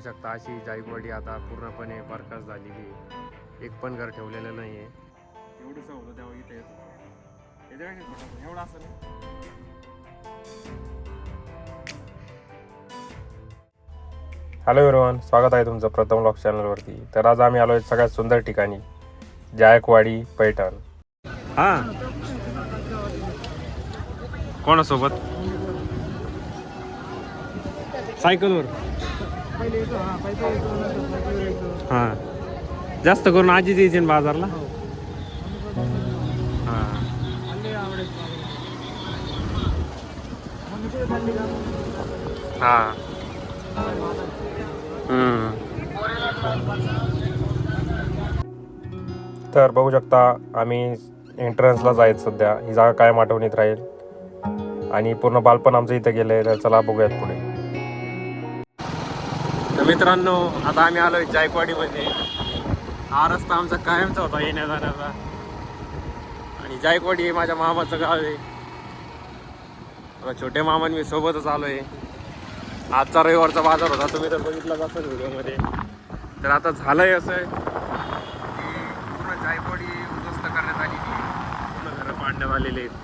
बघू शकता अशी जायकवाडी आता पूर्णपणे बरखास्त झालेली आहे. एक पण घर ठेवलेलं नाही आहे. एवढंच होतं तेव्हा इथे. येत एवढं असं हॅलो एव्हरीवन स्वागत आहे तुमचं प्रथम ब्लॉग चॅनलवरती तर आज आम्ही आलो सगळ्यात सुंदर ठिकाणी जायकवाडी पैठण. हा. कोणासोबत? सायकलवर. हा जास्त करून आजीच यायचे ना बाजारला? हा. हा. हम्म. तर बघू शकता आम्ही एंट्रन्सला जायत सध्या. ही जागा कायम आठवणीत राहील. आणि पूर्ण बालपण आमचं इथं गेलंय तर चला बघूयात पुढे. मित्रांनो आता आम्ही आलोय जायकवाडीमध्ये. हा रस्ता आमचा कायमचा होता येण्या जाण्याचा आणि जायकवाडी हे माझ्या मामाचं गाव आहे. आता छोटे मामान मी सोबतच आलो आहे आजचा रविवारचा बाजार होता तुम्ही तर बघितलाच असेल व्हिडिओमध्ये. तर आता झालंय असं. की पूर्ण जायकवाडी उद्ध्वस्त करण्यात आलेली पूर्ण घरं पाडण्यात आलेली आहेत.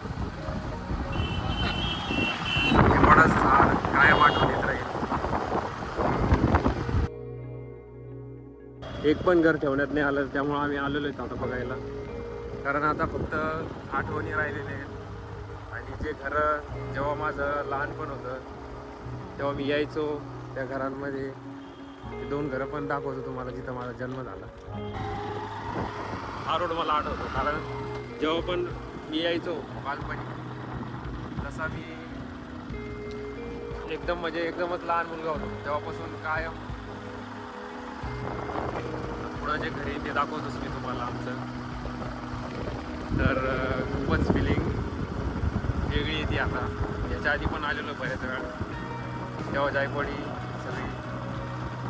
एक पण घर ठेवण्यात नाही आलं त्यामुळं आम्ही आलेलो आहेत आता बघायला. कारण आता फक्त आठवणी राहिलेले आहेत. आणि जे घरं जेव्हा माझं लहानपण होतं तेव्हा मी यायचो त्या घरांमध्ये. दोन घरं पण दाखवतो तुम्हाला जिथं माझा जन्म झाला. हा रोड मला आठवतो कारण जेव्हा पण मी यायचो बालपणी तसा मी एकदम म्हणजे एकदमच लहान मुलगा होतो. तेव्हापासून कायम पुढं जे घरी ते दाखवतोच मी तुम्हाला आमचं. तर खूपच फिलिंग वेगळी येते आता. याच्या आधी पण आलेलो बऱ्याच वेळा. तेव्हा जायकवाडी सगळी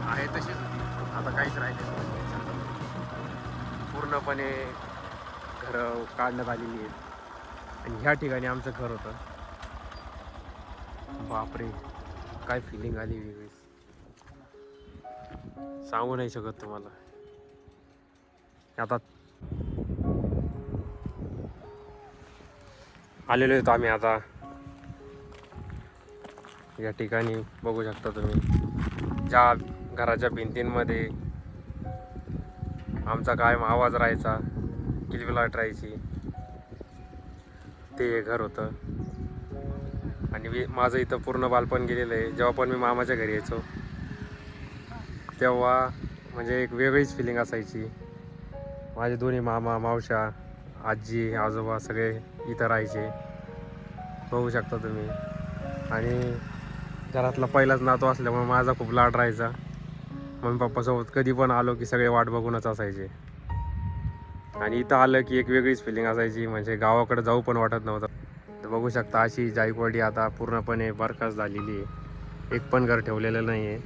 आहे तशीच होती. आता काहीच राहिले पूर्णपणे घरं काढण्यात आलेली आहेत. आणि ह्या ठिकाणी आमचं घर होतं. बापरे काय फिलिंग आली वेगळीच. सांगू नाही शकत तुम्हाला. आता आलेलो आहेत आम्ही आता. या ठिकाणी बघू शकता तुम्ही. ज्या घराच्या भिंतींमध्ये आमचा कायम आवाज राहायचा किलबिलाट राहायची ते हे घर होतं. आणि मी माझं इथं पूर्ण बालपण गेलेलं आहे. जेव्हा पण मी मामाच्या घरी यायचो तेव्हा म्हणजे एक वेगळीच फिलिंग असायची. माझे दोन्ही मामा मावशा आजी आजोबा सगळे इथं राहायचे. बघू शकता तुम्ही. आणि घरातला पहिलाच नातू असल्यामुळे माझा खूप लाड राहायचा. मम्मी पप्पासोबत कधी पण आलो की सगळे वाट बघूनच असायचे. आणि इथं आलं की एक वेगळीच फिलिंग असायची. म्हणजे गावाकडे जाऊ पण वाटत नव्हतं. तर बघू शकता अशी जायकवाडी आता पूर्णपणे बरखास्त झालेली आहे. एक पण घर ठेवलेलं नाही आहे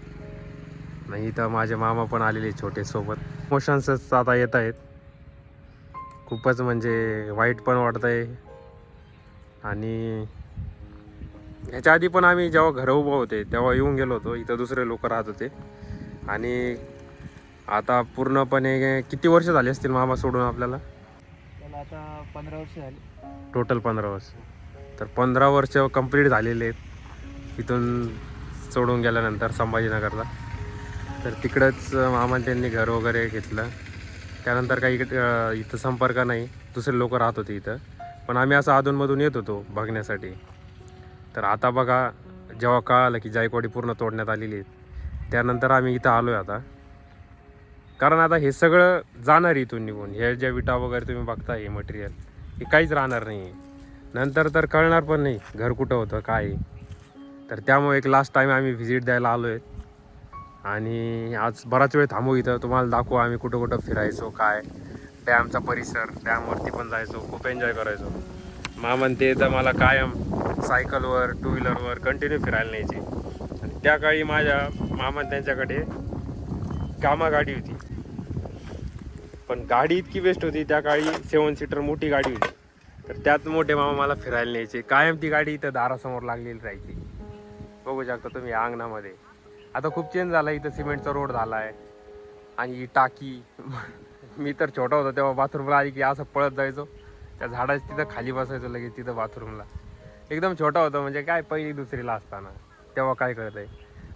नाही इथं माझे मामा पण आलेले छोटे सोबत. मोशन्सच आता येत आहेत. खूपच म्हणजे वाईट पण वाटत आहे आणि ह्याच्या आधी पण आम्ही जेव्हा घरं उभं होते तेव्हा येऊन गेलो होतो. इथं दुसरे लोक राहत होते. आणि आता पूर्णपणे किती वर्ष झाली असतील मामा सोडून आपल्याला? त्याला आता पंधरा वर्ष झाली. टोटल पंधरा वर्ष. तर पंधरा वर्ष कंप्लीट झालेले आहेत. इथून सोडून गेल्यानंतर संभाजीनगरला. तर तिकडंच मामा त्यांनी घर वगैरे घेतलं. त्यानंतर काही इकडे, इथं संपर्क नाही. दुसरे लोक राहत होते इथं. पण आम्ही असं अधूनमधून येत होतो बघण्यासाठी. तर आता बघा जेव्हा कळालं की जायकवाडी पूर्ण तोडण्यात आलेली त्यानंतर आम्ही इथं आलो आहे आता. कारण आता हे सगळं जाणार इथून निघून. हे ज्या विटा वगैरे तुम्ही बघता हे मटेरियल हे काहीच राहणार नाही नंतर तर कळणार पण नाही घर कुठं होतं काय तर त्यामुळे एक लास्ट टाईम आम्ही व्हिजिट द्यायला आलो आहे आणि आज बराच वेळ थांबू इथं. तुम्हाला दाखवू आम्ही कुठं कुठं फिरायचो काय. डॅमचा परिसर डॅमवरती पण जायचो खूप एन्जॉय करायचो. मा ते तर मला कायम सायकलवर टू व्हीलरवर कंटिन्यू फिरायला न्यायचे. आणि त्या काळी माझ्या मामा त्यांच्याकडे कामा गाडी होती. पण गाडी इतकी बेस्ट होती त्या काळी सेवन सीटर मोठी गाडी होती. तर त्यात मोठे मामा मला फिरायला न्यायचे. कायम ती गाडी इथं दारासमोर लागलेली राहायची. बघू शकता तुम्ही अंगणामध्ये. आता खूप चेंज झाला इथं सिमेंटचा रोड झाला आहे आणि ही टाकी मी तर छोटा होतो तेव्हा बाथरूमला आली की असं पळत जायचो. त्या झाडाच तिथं खाली बसायचो लगेच तिथं बाथरूमला एकदम छोटा होतो म्हणजे काय पहिली दुसरीला असताना. तेव्हा काय कळत आहे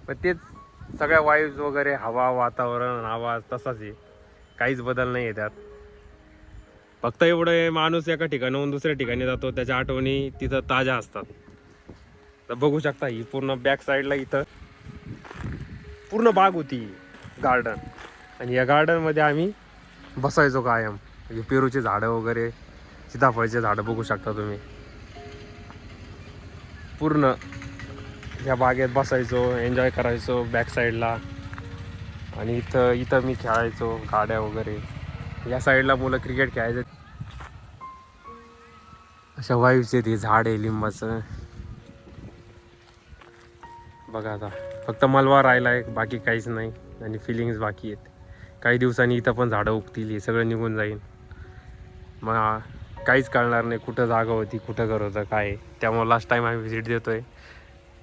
पण तेच सगळ्या वायूज वगैरे हवा वातावरण आवाज तसाच आहे. काहीच बदल नाही आहे त्यात. फक्त एवढं माणूस एका ठिकाणाहून दुसऱ्या ठिकाणी जातो त्याच्या आठवणी तिथं ताज्या असतात. तर बघू शकता ही पूर्ण बॅक साईडला इथं. पूर्ण बाग होती गार्डन आणि या गार्डनमध्ये आम्ही बसायचो कायम. म्हणजे पेरूचे झाडं वगैरे सीताफळचे झाडं बघू शकता तुम्ही. पूर्ण या बागेत बसायचो एन्जॉय करायचो बॅक साईडला आणि इथं इथं मी खेळायचो गाड्या वगैरे. या साईडला मुलं क्रिकेट खेळायचे. अशा वायूचे ते झाड आहे लिंबाचं. बघा आता. फक्त मलवा राहिला आहे बाकी काहीच नाही. आणि फिलिंग्स बाकी आहेत. काही दिवसांनी इथं पण झाडं उगतील हे सगळं निघून जाईल. मग काहीच कळणार नाही कुठं जागा होती कुठं घर होतं काय आहे. त्यामुळे लास्ट टाईम आम्ही व्हिजिट देतोय.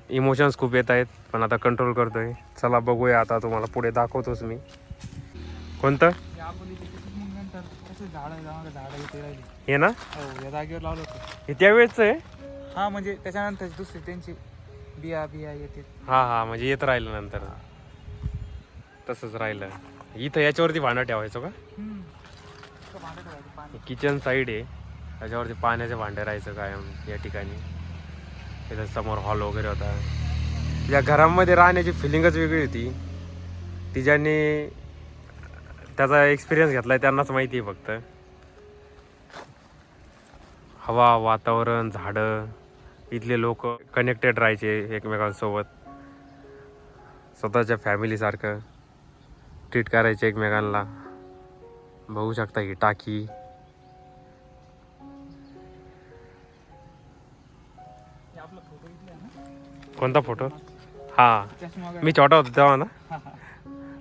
इमोशन्स खूप येत आहेत पण आता कंट्रोल करतोय. चला बघूया आता तुम्हाला पुढे दाखवतोच मी. कोणतं? हे ना? हे त्यावेळेच आहे? हा म्हणजे त्याच्यानंतर दुसरी त्यांची. बिया बिया येते हा हा म्हणजे येत राहिलं नंतर. तसंच राहिलं. इथं याच्यावरती भांडं ठेवायचो का? पाणी किचन साईड आहे. त्याच्यावरती पाण्याचे भांडे राहायचं कायम या ठिकाणी. त्याच्यासमोर हॉल वगैरे होता. या घरामध्ये राहण्याची फिलिंगच वेगळी होती. ती ज्यांनी त्याचा एक्सपिरियन्स घेतलाय त्यांनाच माहिती आहे फक्त. हवा वातावरण झाडं. इथले लोक कनेक्टेड राहायचे एकमेकांसोबत. स्वतःच्या फॅमिलीसारखं ट्रीट करायचे एकमेकांना. बघू शकता ही टाकी. कोणता फोटो हा. मी छोटा होतो तेव्हा ना?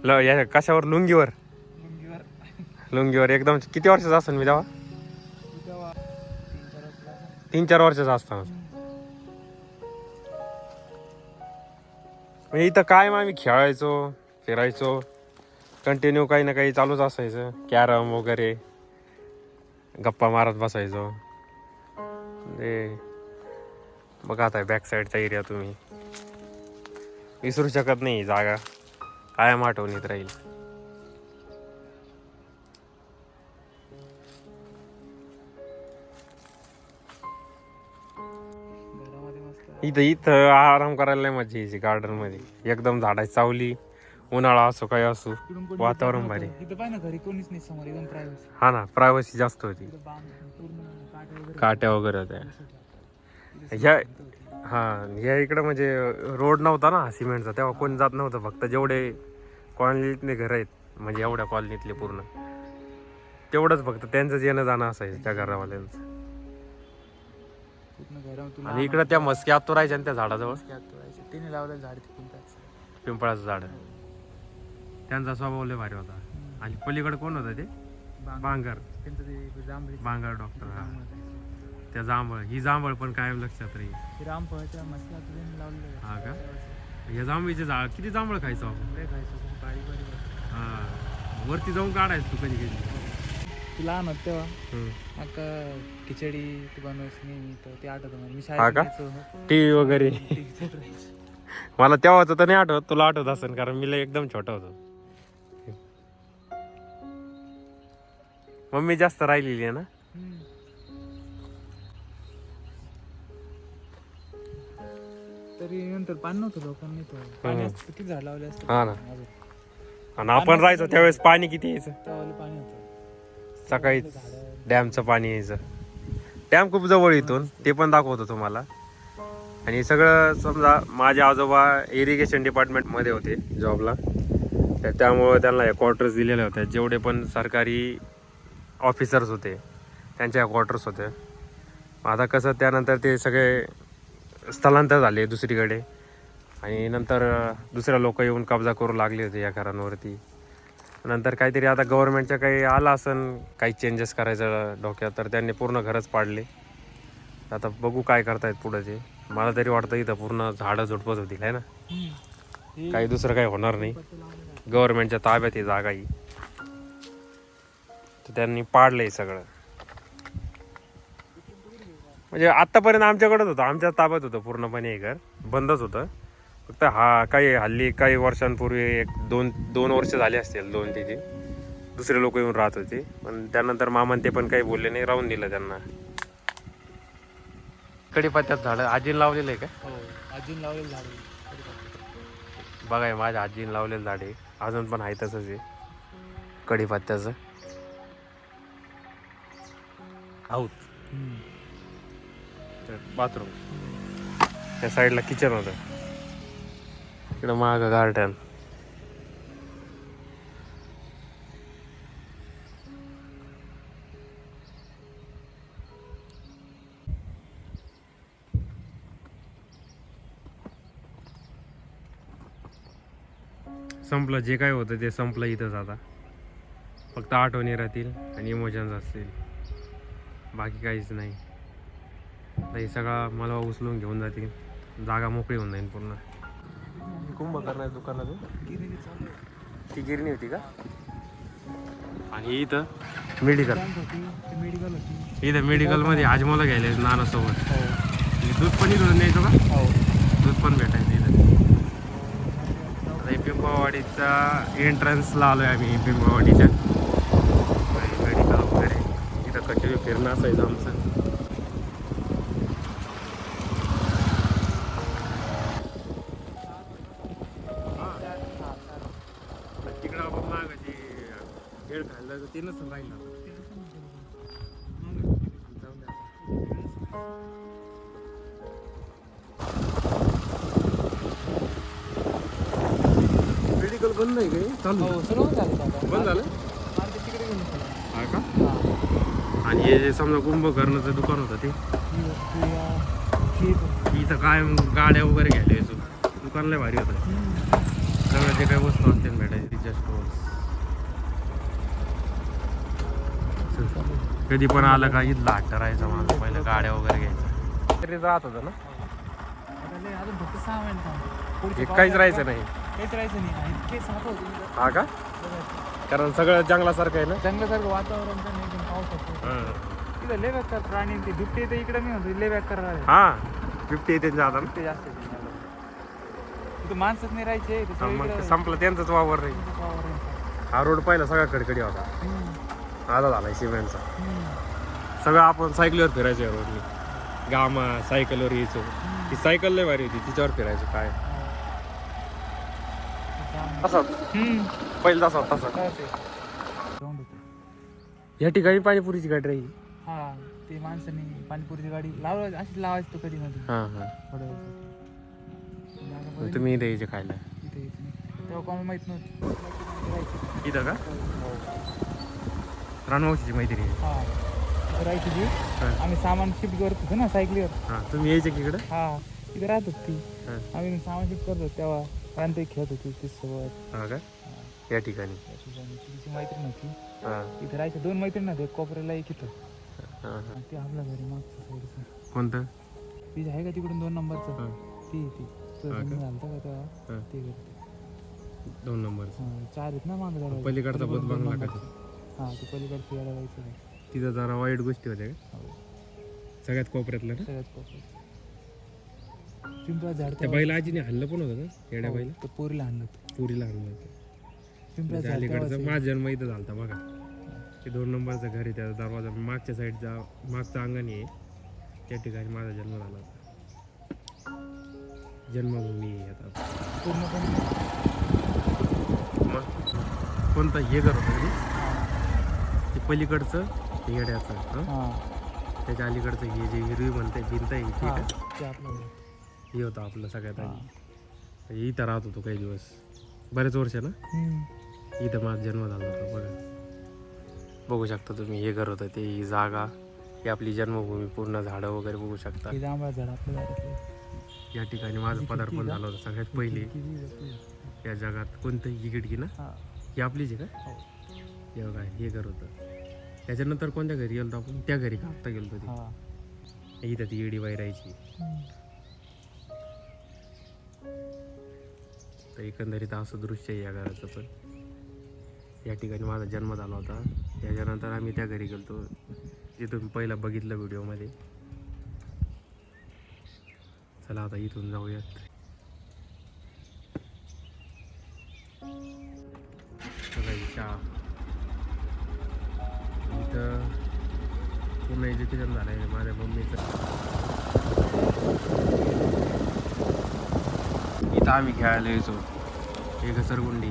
ल या कशावर? लुंगीवर? लुंगीवर. एकदम किती वर्षाचा असेल मी तेव्हा? तीन चार तीन चार वर्षाचा असताना. म्हणजे इथं काय मग आम्ही खेळायचो फिरायचो कंटिन्यू काही ना काही चालूच असायचं. कॅरम वगैरे गप्पा मारत बसायचो. म्हणजे बघा आता बॅक साईडचा एरिया तुम्ही. विसरू शकत नाही जागा. कायम आठवणीत राहील. इथं इथं आराम करायला लय मजा यायची गार्डनमध्ये. एकदम झाडाची सावली उन्हाळा असो काही असो वातावरण भारी. इथं ना घरी कोणीच नाही समोर एकदम प्रायव्हसी हा ना प्रायव्हसी जास्त होती. काट्या वगैरे होत्या. ह्या. हा ह्या इकडं म्हणजे रोड नव्हता ना सिमेंटचा. तेव्हा कोणी जात नव्हतं फक्त जेवढे कॉलनीतले घर आहेत म्हणजे एवढ्या कॉलनीतले पूर्ण. तेवढंच फक्त त्यांचंच येणं जाणं असायचं त्या घरावाल्यांचं. आणि इकडं त्या मस्क्या आत तो राहायच्या त्या झाडाजवळ. तिने लावलेलं झाड पिंपळाचं झाड. त्यांचा स्वभाव लय भारी होता. आणि पलीकडे कोण होतं ते? बांग- बांगर. बांगर डॉक्टर हा. त्या जांभळ. ही जांभळ पण कायम लक्षात राहील. हा का? या जांभळीचे झाड. किती जांभळ खायचो? आपण. हा. वरती जाऊन काढायचं तू कधी कधी. तू लहान होत तेव्हा. अक्का खिचडी तू बनवायची नेहमी तर ते आठवत मला. मी हा का? शाळेत टी वगैरे. मला तेव्हाच तर नाही आठवत तुला आठवत असेल कारण मी लय एकदम छोटा होतो. मम्मी जास्त राहिलेली आहे ना. तरी नंतर पाणी नव्हतं लोकांनी तर पाणी असतं किती झाड लावले असते. हा ना. आणि आपण राहायचो त्यावेळेस पाणी किती यायचं? पाणी होतं. सकाळीच डॅमचं पाणी यायचं. डॅम खूप जवळ इथून ते पण दाखवतो तुम्हाला. आणि सगळं समजा माझे आजोबा इरिगेशन डिपार्टमेंटमध्ये होते जॉबला तर त्यामुळं त्यांना हे क्वार्टर्स दिलेल्या होत्या. जेवढे पण सरकारी ऑफिसर्स होते त्यांच्या क्वार्टर्स होते आता कसं त्यानंतर ते सगळे स्थलांतर झाले दुसरीकडे. आणि नंतर दुसऱ्या लोक येऊन कब्जा करू लागले होते या घरांवरती. नंतर काहीतरी आता गव्हर्नमेंटच्या काही आलं असन काही चेंजेस करायचं डोक्यात तर त्यांनी पूर्ण घरच पाडले. आता बघू काय करतायत पुढं ते. मला तरी वाटतं इथं पूर्ण झाडं झुडपत होतील आहे ना? काही दुसरं काही होणार नाही. गव्हर्नमेंटच्या ताब्यात ही जागा ही. तर त्यांनी पाडलंय सगळं. म्हणजे आत्तापर्यंत आमच्याकडेच होतं. आमच्या ताब्यात होतं पूर्णपणे हे घर. बंदच होतं. फक्त हा काही हल्ली काही वर्षांपूर्वी एक दोन दोन वर्ष झाली असतील दोन तिथे दुसरे लोक येऊन राहत होते. पण त्यानंतर मामान ते पण काही बोलले नाही राहून दिलं त्यांना. कडीपत्त्यात झाडं आजीने लावलेलं आहे का? हो अजून लावलेलं झाड आहे. कडीपत्ता. बघा हे माझ्या आजीने लावलेलं झाड आहे. अजून पण आहे तसंच आहे. कडीपत्त्याचं आऊत. हम्म. बाथरूम. त्या साईडला किचन होतं. इकडं माग गार्डन संपलं जे काय होतं ते संपलं इथंच आता. फक्त आठवणी राहतील आणि इमोशन्स असतील. बाकी काहीच नाही. हे सगळा मला उचलून घेऊन जातील. जागा मोकळी होऊन जाईल पूर्ण. कुंभकर्ण दुकानात आहे. ती गिरणी होती का? आणि इथं? मेडिकल. मेडिकल होती इथं मेडिकलमध्ये आजमोला घ्यायला नानासोबत. हो. दूध पण इथून न्यायचो का? हो. दूध पण भेटायचं इथं. आता पिंपळवाडीचा एंट्रन्सला आलोय आम्ही पिंपळवाडीच्या मेडिकल वगैरे. इथं कंटिन्यू फिरणं असायचं आमचं. राहिलं. जाऊन. मेडिकल बंद आहे काय? चालू हो सर्व झालं आता. बंद झालं? मार्केट तिकडे घेऊन चला. हा का? हा. आणि हे जे समजा कुंभकर्णाचं दुकान होतं ते? ही वस्तू या खेत इथं काय मग गाड्या वगैरे घ्यायला यायचो दुकान लय भारी होतं. सगळं जे काही वस्तू असतील भेटायचे तिच्या स्टोर कधी पण आलं का इथला हट्ट राहायचा मला पहिलं गाड्या वगैरे घ्यायच्या. तरी राहत होतं ना? अजून फक्त सहा महिने काहीच राहायचं नाही. काहीच राहायचं नाही. हा का. कारण सगळं जंगलासारखं आहे ना? जंगलासारखं वातावरण पण एकदम हा. इथं बेकार प्राणी ते इकडे नाही होते हा. जास्त आहेत इथं. माणसंच नाही राहायचे ते मग इकडं- संपलं त्यांचंच वावर आहे. हा रोड पहिला सगळा कडकडी होता आता झालाय सिमेंटचा. सगळं आपण सायकलीवर फिरायचो या रोडनी गामा सायकलवर यायचो ती सायकल लय भारी होती तिच्यावर फिरायचो काय तसाच हम्म. पहिला तसा तसा. या ठिकाणी पाणीपुरीची गाडी राहील हा ते माणसाने पाणीपुरीची गाडी लावलं अशीच लावायची तो कधी मध्ये हां हां तुम्ही इथे यायचे खायला. तेव्हा कोणाला माहीत नव्हतं. इथं का रानवाशीची मैत्री आहे. हा. राहायची हां. आम्ही सामान शिफ्ट करत होतो ना सायकलीवर हां तुम्ही यायचे की इकडं? हा. इथे राहत होती. ती हां. आम्ही सामान शिफ्ट करत होतो तेव्हा. क्रांती खेळत होती ती सोबत हां का? या ठिकाणी. तिची मैत्रीण होती. हां. इथे राहायचे दोन मैत्रीण होते एक कोपऱ्याला एक इथं. हां हां. आणि ते आपल्या घरी मागचं साईडचं कोणतं? तिथे आहे का तिकडून दोन नंबरचं? हां. ती ती. तुझं का? तेव्हा? हां. ते करते दोन नंबरचं. हा, चार आहेत ना मागं जरा पलीकडचा पलीकडून दोन बंगला का? नंबरचं. हा ते पलीकडचं यायला जायचं आहे. तिथं जरा वाईट गोष्टी होत्या का? हो. सगळ्यात कोपऱ्यातलं ना? सगळ्यात कोपऱ्यात. पिंपळा झाड त्या बैला आजीने हल्लं पण होतं ना येड्या बैला तर पोरीला आणलं होतं. पुरीला हल्लं होतं. पिंपळा म्हणजे झाड अलीकडचं माझा जन्म इथं झालता बघा. ते दोन नंबरचं घर आहे त्याचा दरवाजा मागच्या साईडचा मागचं अंगण आहे. त्या ठिकाणी माझा जन्म झाला होता. जन्मभूमी आहे आता. आहे. पूर्णपणे मग? कोणतं हे घर होतं ते पलीकडचं ते येड्याचं हं? हा त्याच्या अलीकडचं हे जे हिरवी म्हणते भिंत आहे ते हा का. हे होतं आपलं सगळ्यात हा. आधी इथं राहत होतो काही दिवस बरेच वर्ष ना. इथं माझा जन्म झाला होता बघा बघू शकता तुम्ही हे घर होतं ते ही जागा ही आपली जन्मभूमी पूर्ण झाडं वगैरे बघू शकता. या ठिकाणी माझं पदार्पण झालं होतं सगळ्यात पहिले? या जगात कोणतं ही खिडकी ना हा ही आपलीच आहे का हो. बघा हे घर होतं. त्याच्यानंतर कोणत्या घरी गेलो आपण? त्या घरी का आत्ता गेलो होतो हा. ती इथं ती राहायची. हम्म. तर एकंदरीत असं दृश्य आहे या घराचं पण. या ठिकाणी माझा जन्म झाला होता. त्याच्यानंतर आम्ही त्या घरी गेलतो. जे तुम्ही पहिलं बघितलं व्हिडिओमध्ये. चला आता इथून जाऊयात. ही शाळा इथं पूर्ण एज्युकेशन झालं आहे माझ्या मम्मीचं. इथं आम्ही खेळायला यायचो एक घसरगुंडी.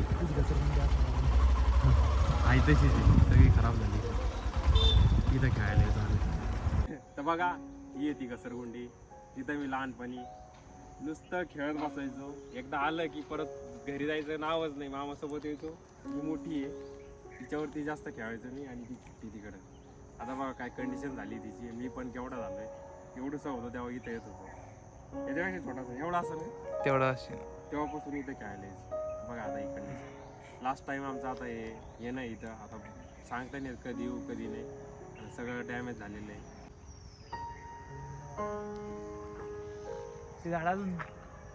आहे. तशीच सगळी खराब झाली. इथं खेळायला येतो आम्ही. तर बघा ही येते घसरगुंडी. तिथं मी लहानपणी नुसतं खेळत बसायचो. एकदा आलं की परत घरी जायचं नावच नाही. मामासोबत यायचो ही मोठी आहे. तिच्यावरती जास्त खेळायचो मी आणि ती ती तिकडं. आता बघा काय कंडिशन झाली तिची. मी पण केवढा झालोय. एवढंसं होतं तेव्हा इथं येत होतो. याच्यापेक्षा छोटासा. एवढा असं नाही तेवढा असेल. तेव्हापासून इथं खेळायला बघा आता ही कंडिशन लास्ट टाइम आमचं आता हे येणं आहे इथं. आता सांगता नाही कधी येऊ कधी नाही. सगळं डॅमेज झालेलं आहे. ते झाड अजून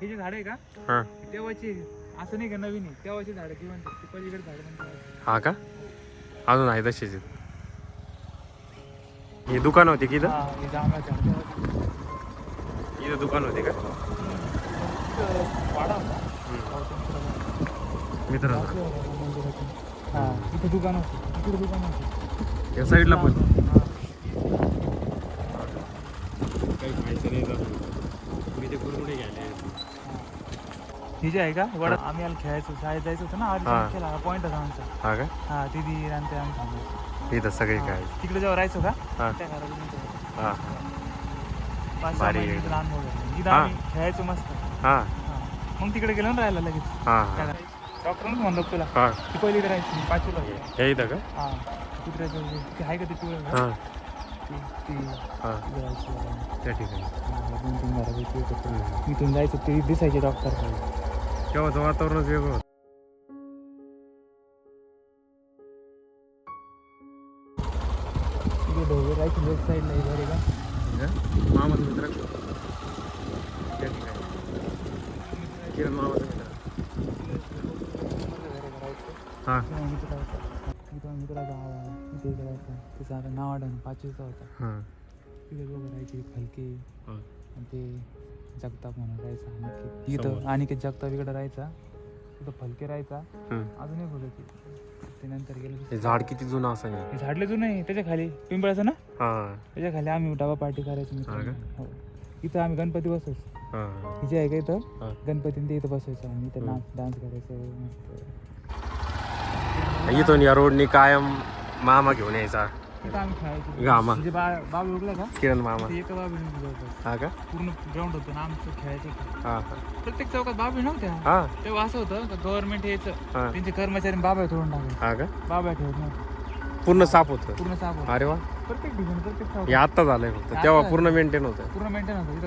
हे जे झाड आहे का? हां. तेव्हाची. असं नाही का नवीन आहे? तेव्हाची झाडं किंवा पलीकडे झाड म्हणतात. हा का? अजून आहे तशीच आहेत. हे दुकान होते की इथं? दुकान होते का? मित्र या साईडला पण हा. काही खायचं नाही जात मी ते कुरमुडे घ्यायला हे जे आहे का? वडा आम्ही याला खेळायचो शाळेत जायचं होतं ना हा. आधी खेळा पॉईंट होता आमचा. हा का? हा तिथे आणि ते आम्ही थांबायचो इथं सगळे हा. काय तिकडे जेव्हा राहायचो का हा. त्या. हा. पाच सहा भारी महिने आहे. इथं हा. आम्ही खेळायचो मस्त. हा. हा. मग तिकडे गेलो ना राहायला लगेच. हा हा. घरात. डॉक्टरच म्हणलो तुला. हा. ती पहिली करायची मी पाचवीला होतो. हे इथं का? हा. कुत्र्याचं जे- ते आहे का ते पिवळं घर? हा. ती ती. हा. ती राहायची. त्या ठिकाणी. हा, दोन तीन घरापैकी एक होतं. इथून जायचं ते दिसायचे डॉक्टर तेव्हाचं वातावरणच वेगळं होतं. हे घर आहे का? मामाचा मित्र. त्या ठिकाणी. किरण मामाचा मित्र. हा. मित्राचा करायचं आता नाव आठवण पाचवीचा होता. हा. तिथे दोघं राहायचे फलके. आणि ते जगताप म्हणून राहायचा अनिकेत समोर. इथं अनिकेत जगताप इकडे राहायचा. तिथं फलके राहायचा. हम्म. अजून एक होतं ते ते नंतर गेलं हे झाड किती जुनं असं नाही हे झाडले जुनं आहे त्याच्याखाली. पिंपळाचं ना? हा. त्याच्याखाली आम्ही डबा पार्टी करायचो हा मित्रांनो. हो. इथं आम्ही गणपती बसवायचो. हा. हिचे आहे का इथं. गणपतीने ते इथं बसवायचं आणि इथं. डान्स डान्स करायचं मस्त. इथून या रोडनी कायम मामा घेऊन यायचा. तिथं आम्ही खेळायचो. गामा. म्हणजे बा बाब उगला का? किरण मामा. ते एका बाबी हा का? पूर्ण ग्राउंड होतं ना आमचं खेळायचं. हा हा. प्रत्येक चौकात बाबी नव्हत्या. हा. तेव्हा असं होतं का गव्हर्नमेंट यायचं त्यांचे कर्मचारी बाबा ठेवून टाकायचे हा का? बाबा ठेवत नव्हते. पूर्ण साफ होतं. पूर्ण साफ होतं. अरे वा. प्रत्येक ठिकाणी प्रत्येक हे आत्ता झालंय फक्त. तेव्हा. पूर्ण मेंटेन होतं. पूर्ण मेंटेन होतं.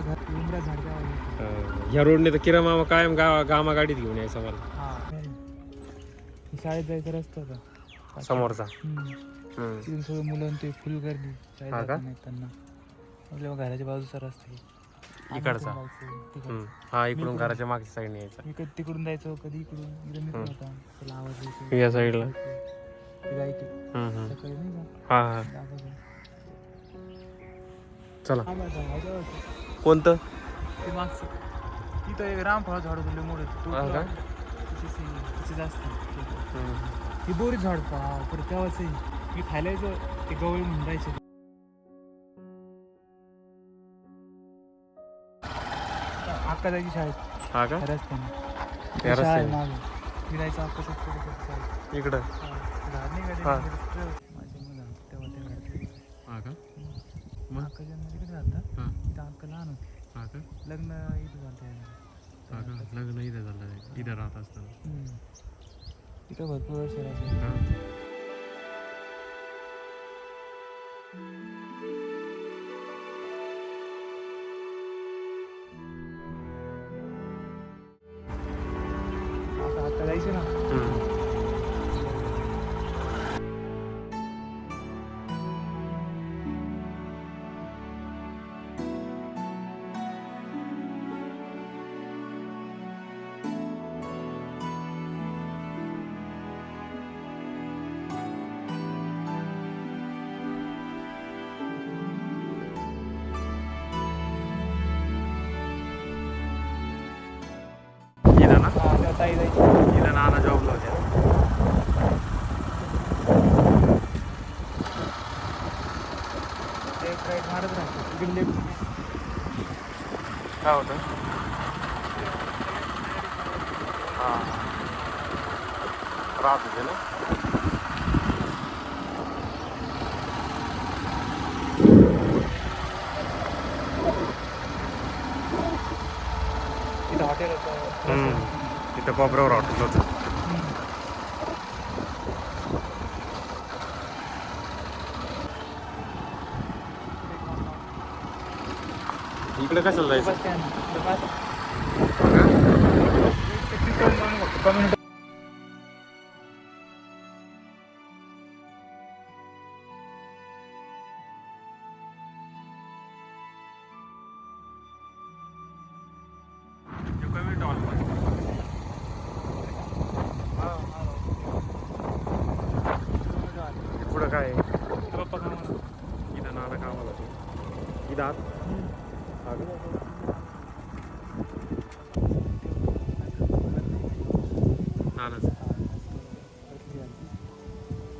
घर झाड. अं, ह्या रोडने तर किरण मामा कायम गा गामा गाडीत घेऊन यायचा मला. हे. शाळेत जायचा रस्ता होता. समोरचा. हम्म. तिथून सगळं मुलं ते फुल गर्दी शाळेत हा का? येताना आपल्या घराच्या बाजूचा रस्ता आहे. आम्ही इकडचा? इकडून जायचो, तिकडचा. हम्म. हा इकडून. घराच्या मागच्या साईडने यायचा मी कधी तिकडून जायचो कधी इकडून इकडे मित्र हम्म. होता त्याला आवाज यायचो. या साईडला ती जायची हम्म, हम्म. सकाळी नाही का हा हा दाखवतो. चला होतो. कोणतं ते मागचं तिथं एक रामफळ झाड होतं लय मोठं तो हा का? तिचे से- तिचे जास्त हम्म. ही बोरी झाड पा परत तेव्हाच मी खायला यायचो ते गवळी म्हणून अक्का जायची शाळेत. हा का? रस्त्याने. त्या शाळा आहे रस्त्याने. मागं. मी जायचो अक्का शाळेत. इकडं. झाड नाही का ते हा. तिकडे? माझ्या मुलं तेव्हा ते घरात हा का? मग? अक्का जन्म तिकडे हा. अक्का लहान होती. हा का? लग्न इथं झालं हा का? लग्न इथं झालं. इथं राहत असताना. इथं भरपूर वर्ष हा. ताई जायची इथं नाना जॉबला होत्या. राईट मारत राहतो. लेफ्ट काय होतं? हां. राहत होते ना तिथं हॉटेल होतं तिथं कोपऱ्यावर हॉटेल होतं इकडे कशाला जायचं?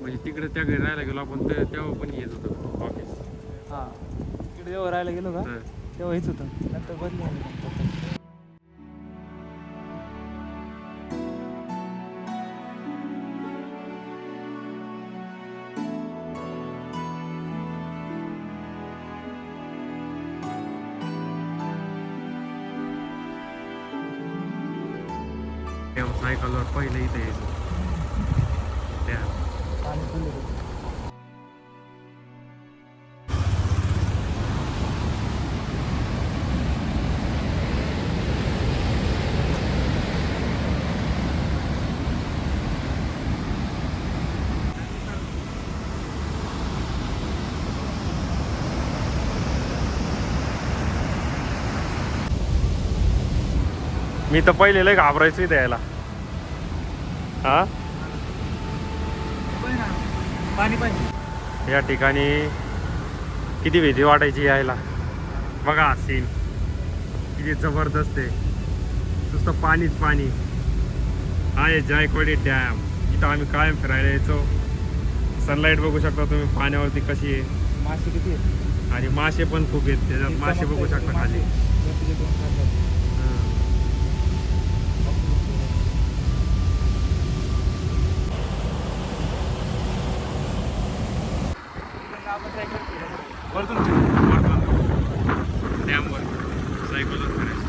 म्हणजे तिकडे त्या घरी राहायला गेलो आपण ते- तेव्हा पण येत होतो. ऑफिस हां. तिकडे जेव्हा राहायला गेलो का? तेव्हा हेच होतं. नंतर नंतर. तेव्हा सायकलवर पहिले इथे. यायचो मी तर पहिले लय घाबरायचो इथे यायला. हा. पाणी या ठिकाणी किती भीती वाटायची यायला. बघा सीन किती जबरदस्त आहे. नुसतं पाणीच पाणी. आहे जायकवाडी डॅम इथं आम्ही कायम फिरायला यायचो. सनलाईट बघू शकता तुम्ही पाण्यावरती कशी आहे. मासे किती आणि मासे पण खूप आहेत. त्याच्यात मासे बघू शकता खाली. वरतून वरतून. डॅमवर. सायकलवर फिरायचं